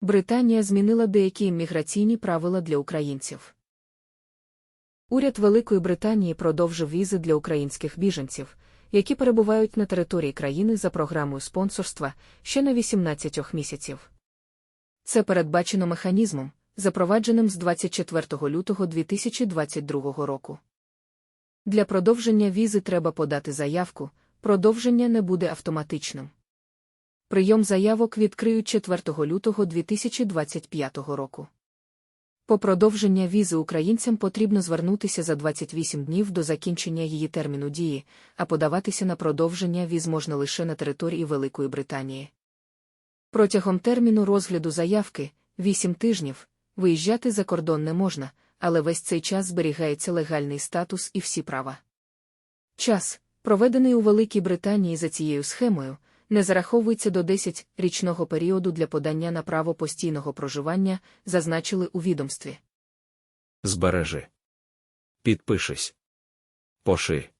Британія змінила деякі імміграційні правила для українців. Уряд Великої Британії продовжив візи для українських біженців, які перебувають на території країни за програмою спонсорства ще на 18 місяців. Це передбачено механізмом, запровадженим з 24 лютого 2022 року. Для продовження візи треба подати заявку, продовження не буде автоматичним. Прийом заявок відкриють 4 лютого 2025 року. По продовження візи українцям потрібно звернутися за 28 днів до закінчення її терміну дії, а подаватися на продовження віз можна лише на території Великої Британії. Протягом терміну розгляду заявки 8 тижнів виїжджати за кордон не можна, але весь цей час зберігається легальний статус і всі права. Час, проведений у Великій Британії за цією схемою, не зараховується до 10-річного періоду для подання на право постійного проживання, зазначили у відомстві. Збережи. Підпишись. Поширь.